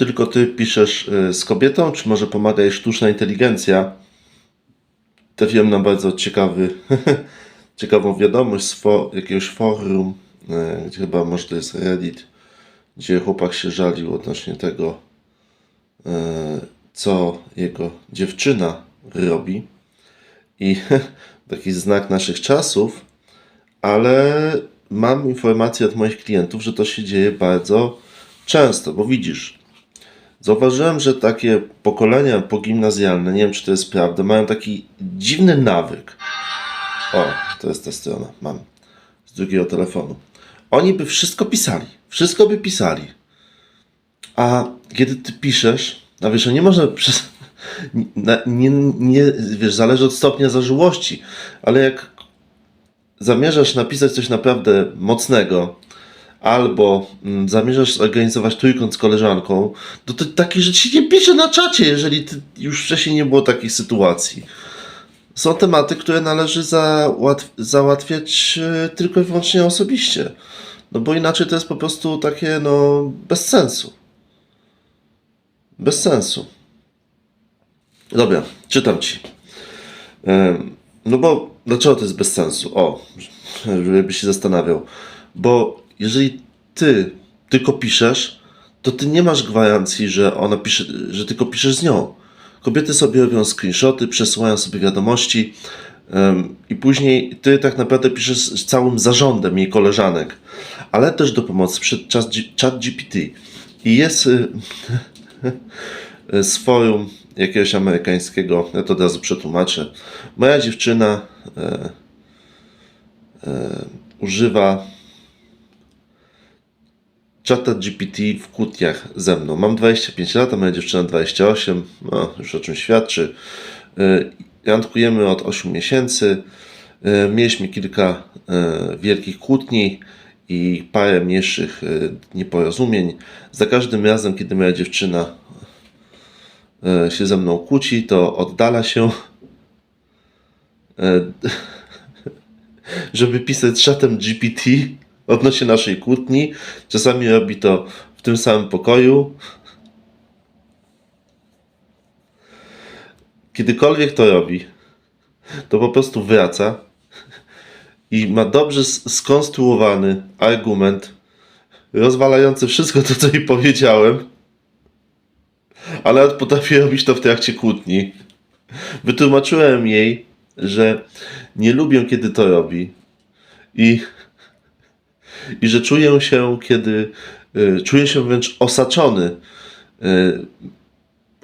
tylko ty piszesz y, z kobietą, czy może pomaga jej sztuczna inteligencja? Trafiłem na bardzo ciekawy, ciekawą wiadomość z fo, jakiegoś forum, y, gdzie chyba może to jest Reddit, gdzie chłopak się żalił odnośnie tego, y, co jego dziewczyna robi. I taki znak naszych czasów, ale mam informację od moich klientów, że to się dzieje bardzo często, bo widzisz, zauważyłem, że takie pokolenia pogimnazjalne, nie wiem czy to jest prawda, mają taki dziwny nawyk. O, to jest ta strona, mam z drugiego telefonu. Oni by wszystko pisali, wszystko by pisali. A kiedy ty piszesz, no wiesz, nie można przez, na- nie, nie, wiesz, zależy od stopnia zażyłości, ale jak zamierzasz napisać coś naprawdę mocnego, albo mm, zamierzasz zorganizować trójkąt z koleżanką, to, to takich rzeczy się nie pisze na czacie, jeżeli już wcześniej nie było takich sytuacji. Są tematy, które należy załatw- załatwiać e, tylko i wyłącznie osobiście. No bo inaczej to jest po prostu takie, no, bez sensu. Bez sensu. Dobra, czytam ci. No bo dlaczego to jest bez sensu? O, żebyś się zastanawiał. Bo jeżeli ty tylko piszesz, to ty nie masz gwarancji, że ona pisze, że tylko piszesz z nią. Kobiety sobie robią screenshoty, przesyłają sobie wiadomości em, i później ty tak naprawdę piszesz z całym zarządem jej koleżanek, ale też do pomocy przed chat GPT. I jest y, z forum jakiegoś amerykańskiego, ja to od razu przetłumaczę. Moja dziewczyna e, e, używa czata GPT w kłótniach ze mną. Mam 25 lat, a moja dziewczyna 28, no, już o czym świadczy. E, Randkujemy od 8 miesięcy. E, Mieliśmy kilka e, wielkich kłótni i parę mniejszych nieporozumień. Za każdym razem, kiedy moja dziewczyna się ze mną kłóci, to oddala się, żeby pisać czatem GPT odnośnie naszej kłótni. Czasami robi to w tym samym pokoju. Kiedykolwiek to robi, to po prostu wraca i ma dobrze skonstruowany argument rozwalający wszystko to, co jej powiedziałem ale potrafi robić to w trakcie kłótni. Wytłumaczyłem jej, że nie lubię, kiedy to robi i, i że czuję się, kiedy y, czuję się wręcz osaczony y,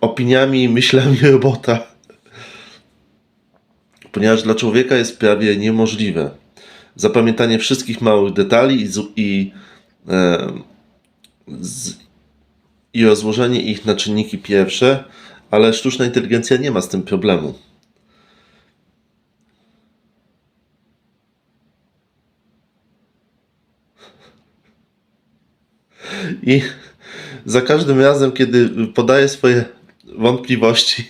opiniami myślami robota. Ponieważ dla człowieka jest prawie niemożliwe zapamiętanie wszystkich małych detali i, i, e, i rozłożenie ich na czynniki pierwsze, ale sztuczna inteligencja nie ma z tym problemu. I za każdym razem, kiedy podaję swoje wątpliwości,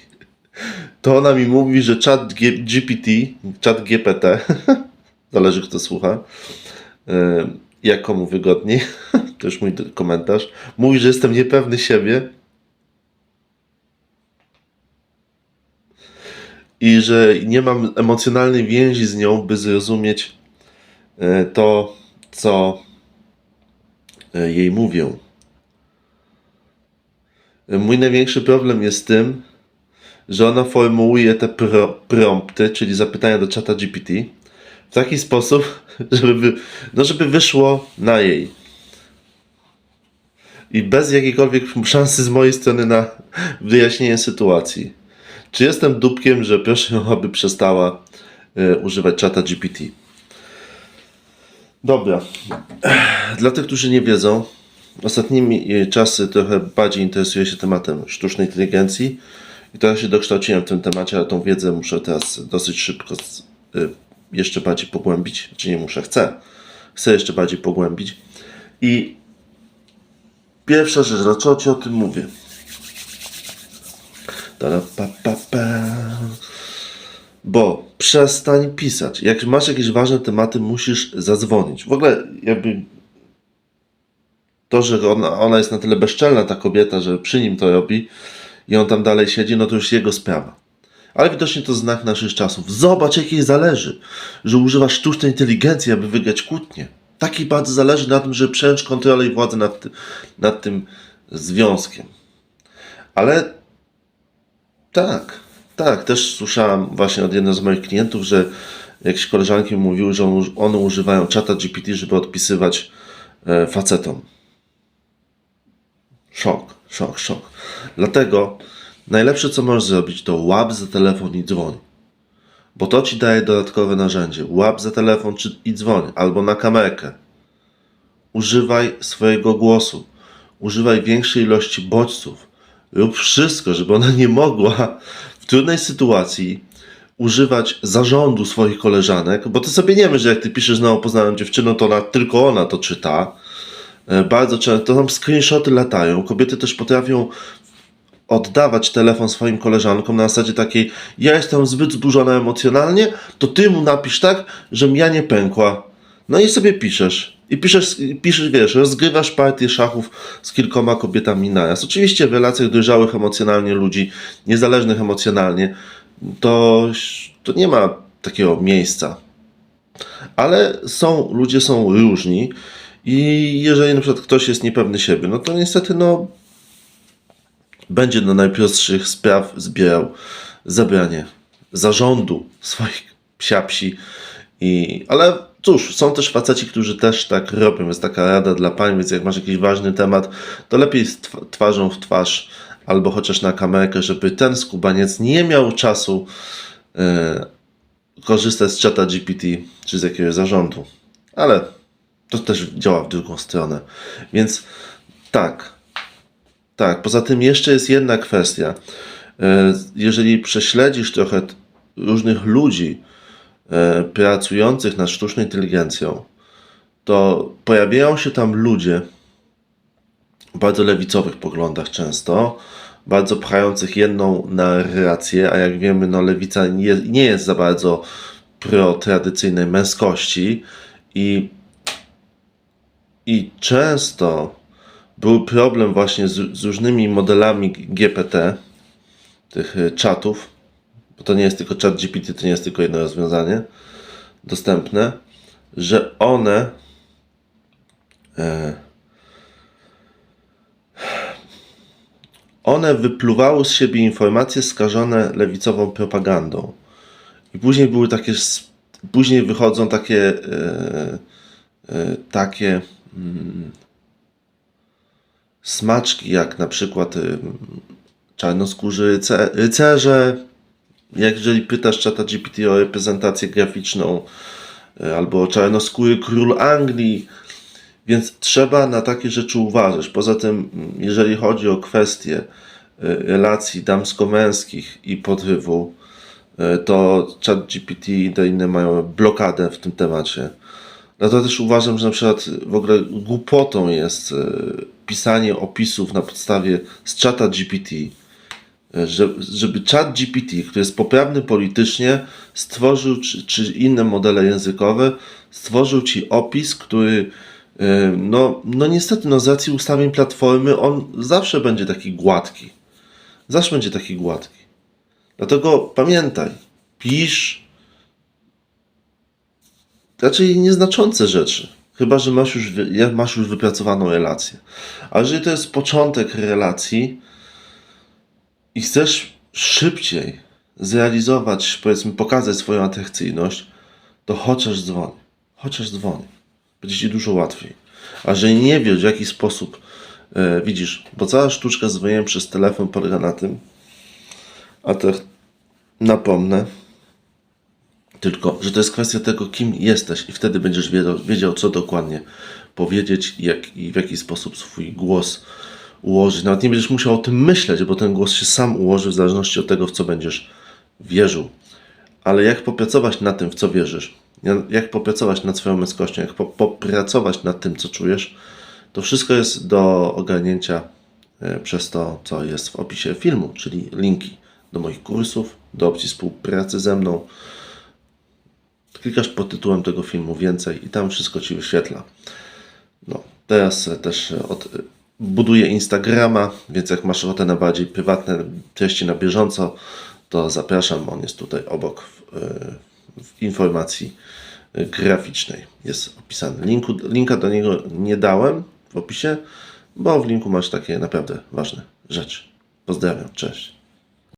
to ona mi mówi, że chat GPT, chat GPT, zależy kto słucha, e, jak komu wygodniej, to już mój komentarz, mówi, że jestem niepewny siebie i że nie mam emocjonalnej więzi z nią, by zrozumieć e, to, co e, jej mówię. Mój największy problem jest tym, że ona formułuje te pro, prompty, czyli zapytania do czata GPT, w taki sposób, żeby, no żeby wyszło na jej. I bez jakiejkolwiek szansy z mojej strony na wyjaśnienie sytuacji. Czy jestem dupkiem, że proszę ją, aby przestała e, używać czata GPT? Dobra. Dla tych, którzy nie wiedzą, ostatnimi e, czasy trochę bardziej interesuję się tematem sztucznej inteligencji i teraz się dokształciłem w tym temacie, ale tą wiedzę muszę teraz dosyć szybko y, jeszcze bardziej pogłębić. Czy nie muszę, chcę. Chcę jeszcze bardziej pogłębić. I pierwsza rzecz, dlaczego Ci o tym mówię? Bo przestań pisać. Jak masz jakieś ważne tematy, musisz zadzwonić. W ogóle jakby to, że ona, ona jest na tyle bezczelna, ta kobieta, że przy nim to robi i on tam dalej siedzi, no to już jego sprawa. Ale widocznie to znak naszych czasów. Zobacz, jak jej zależy, że używa sztucznej inteligencji, aby wygrać kłótnię. Tak jej bardzo zależy na tym, żeby przejąć kontrolę i władzę nad, ty- nad tym związkiem. Ale tak, tak, też słyszałem właśnie od jednego z moich klientów, że jakieś koleżanki mówiły, że on, one używają czata GPT, żeby odpisywać e, facetom. Szok, szok, szok. Dlatego najlepsze, co możesz zrobić, to łap za telefon i dzwoń. Bo to ci daje dodatkowe narzędzie. Łap za telefon czy, i dzwoń, albo na kamerkę. Używaj swojego głosu. Używaj większej ilości bodźców. Rób wszystko, żeby ona nie mogła w trudnej sytuacji używać zarządu swoich koleżanek, bo ty sobie nie myślisz, że jak ty piszesz na poznaną dziewczyną, to ona, tylko ona to czyta. E, Bardzo często tam screenshoty latają. Kobiety też potrafią oddawać telefon swoim koleżankom na zasadzie takiej, ja jestem zbyt zburzona emocjonalnie, to ty mu napisz tak, żebym ja nie pękła. No i sobie piszesz. I piszesz, piszesz, wiesz, rozgrywasz partię szachów z kilkoma kobietami naraz. Oczywiście w relacjach dojrzałych emocjonalnie ludzi, niezależnych emocjonalnie, to, to nie ma takiego miejsca. Ale są, ludzie są różni i jeżeli na przykład ktoś jest niepewny siebie, no to niestety no będzie do najprostszych spraw zbierał zebranie zarządu swoich psiapsi. I, ale cóż, są też faceci, którzy też tak robią. Jest taka rada dla pań, więc jak masz jakiś ważny temat, to lepiej z tw- twarzą w twarz albo chociaż na kamerkę, żeby ten skubaniec nie miał czasu e, korzystać z czata GPT czy z jakiegoś zarządu. Ale to też działa w drugą stronę. Więc tak, tak, poza tym jeszcze jest jedna kwestia. E, Jeżeli prześledzisz trochę różnych ludzi e, pracujących nad sztuczną inteligencją, to pojawiają się tam ludzie o bardzo lewicowych poglądach często, bardzo pchających jedną narrację, a jak wiemy, no lewica nie, nie jest za bardzo pro tradycyjnej męskości i, i często był problem właśnie z, z różnymi modelami GPT, tych y, czatów, bo to nie jest tylko chat GPT, to nie jest tylko jedno rozwiązanie dostępne, że one e, one wypluwały z siebie informacje skażone lewicową propagandą. I później były takie, później wychodzą takie, e, e, takie smaczki, jak na przykład y, czarnoskórzy ryce, rycerze. Jak jeżeli pytasz czata GPT o reprezentację graficzną, y, albo czarnoskóry król Anglii, więc trzeba na takie rzeczy uważać. Poza tym, mm, jeżeli chodzi o kwestie y, relacji damsko-męskich i podrywu, to chat GPT i te inne mają blokadę w tym temacie. Dlatego też uważam, że na przykład w ogóle głupotą jest e, pisanie opisów na podstawie z czata GPT, e, że, żeby czat GPT, który jest poprawny politycznie, stworzył, czy, czy inne modele językowe, stworzył ci opis, który e, no, no niestety no z racji ustawień platformy on zawsze będzie taki gładki. Zawsze będzie taki gładki. Dlatego pamiętaj, pisz raczej nieznaczące rzeczy. Chyba, że masz już, masz już wypracowaną relację. A jeżeli to jest początek relacji i chcesz szybciej zrealizować, powiedzmy, pokazać swoją atrakcyjność, to chociaż dzwoń. Chociaż dzwoń. Będzie ci dużo łatwiej. A jeżeli nie wiesz, w jaki sposób e, widzisz, bo cała sztuczka z przez telefon polega na tym, a to napomnę, tylko, że to jest kwestia tego, kim jesteś, i wtedy będziesz wiedział, wiedział co dokładnie powiedzieć i, jak, i w jaki sposób swój głos ułożyć. Nawet nie będziesz musiał o tym myśleć, bo ten głos się sam ułoży w zależności od tego, w co będziesz wierzył. Ale jak popracować nad tym, w co wierzysz, jak popracować nad swoją męskością, jak po, popracować nad tym, co czujesz, to wszystko jest do ogarnięcia e, przez to, co jest w opisie filmu, czyli linki do moich kursów, do opcji współpracy ze mną, klikasz pod tytułem tego filmu więcej i tam wszystko ci wyświetla. No, Teraz też e, od, e, buduję Instagrama, więc jak masz ochotę na bardziej prywatne treści na bieżąco, to zapraszam. On jest tutaj obok w, e, w informacji graficznej. Jest opisany. Linku, linka do niego nie dałem w opisie, bo w linku masz takie naprawdę ważne rzeczy. Pozdrawiam, cześć.